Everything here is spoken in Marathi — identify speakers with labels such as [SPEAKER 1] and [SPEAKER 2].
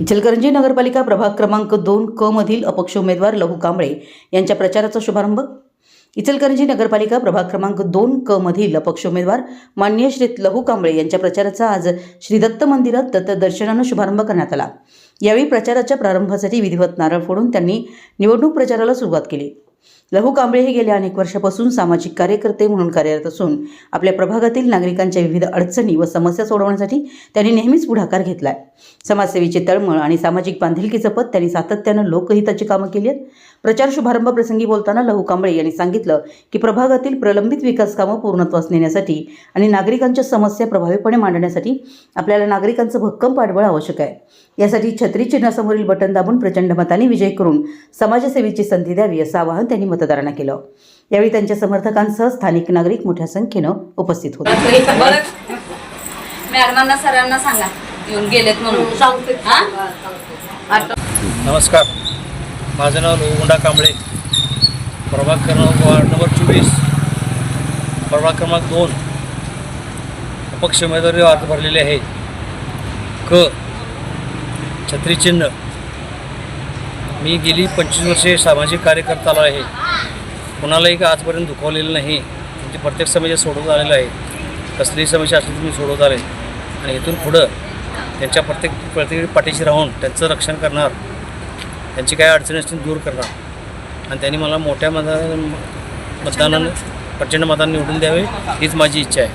[SPEAKER 1] इचलकरंजी नगरपालिका प्रभाग क्रमांक दोन क मधील अपक्ष उमेदवार लहू कांबळे यांच्या प्रचाराचा शुभारंभ. इचलकरंजी नगरपालिका प्रभाग क्रमांक दोन क मधील अपक्ष उमेदवार मान्य श्री लहू कांबळे यांच्या प्रचाराचा आज श्री दत्त मंदिरात दत्त दर्शनानं शुभारंभ करण्यात आला. यावेळी प्रचाराच्या प्रारंभासाठी विधिवत नारळ फोडून त्यांनी निवडणूक प्रचाराला सुरुवात केली. लहू कांबळे हे गेल्या अनेक वर्षापासून सामाजिक कार्यकर्ते म्हणून कार्यरत असून आपल्या प्रभागातील नागरिकांच्या विविध अडचणी व समस्या सोडवण्यासाठी त्यांनी नेहमीच पुढाकार घेतलाय. समाजसेवेची तळमळ आणि सामाजिक बांधिलकीचं पद त्यांनी सातत्यानं लोकहिताची कामं केली आहेत. प्रचार शुभारंभ प्रसंगी बोलताना लहू कांबळे यांनी सांगितलं की प्रभागातील प्रलंबित विकास कामं पूर्णत्वास नेण्यासाठी आणि नागरिकांच्या समस्या प्रभावीपणे मांडण्यासाठी आपल्याला नागरिकांचं भक्कम पाठबळ आवश्यक आहे. यासाठी छत्री चिन्हासमोरील बटन दाबून प्रचंड मताने विजय करून समाजसेवेची संधी द्यावी असं आवाहन त्यांनी मतदारांना केलं. यावेळी त्यांच्या समर्थकांसह स्थानिक नागरिक मोठ्या संख्येनं उपस्थित होते.
[SPEAKER 2] मॅडमांना सरांना सांगा. येऊन गेलेत म्हणून.
[SPEAKER 3] नमस्कार. माझं नाव लोहगुंडा कांबळे. प्रभाग क्रमांक वार्ड नंबर चोवीस. प्रभाग क्रमांक दोन. अपक्ष उमेदवारी अर्ज भरलेले आहे. क. छत्रीचिन्ह मी गेली पंचवीस वर्षे सामाजिक कार्यकर्ता आलो आहे. कोणालाही का आजपर्यंत दुखवलेलं नाही. त्यांची प्रत्येक समस्या सोडवत आलेलं आहे. कसलीही समस्या असली तर मी सोडवत आले आणि इथून पुढं त्यांच्या प्रत्येक प्रत्येक पाठीशी राहून त्यांचं रक्षण करणार त्यांची काय अडचणी असतील दूर करणार. आणि त्यांनी मला मोठ्या मता मतदानानं प्रचंड मताने निवडून द्यावे हीच माझी इच्छा आहे.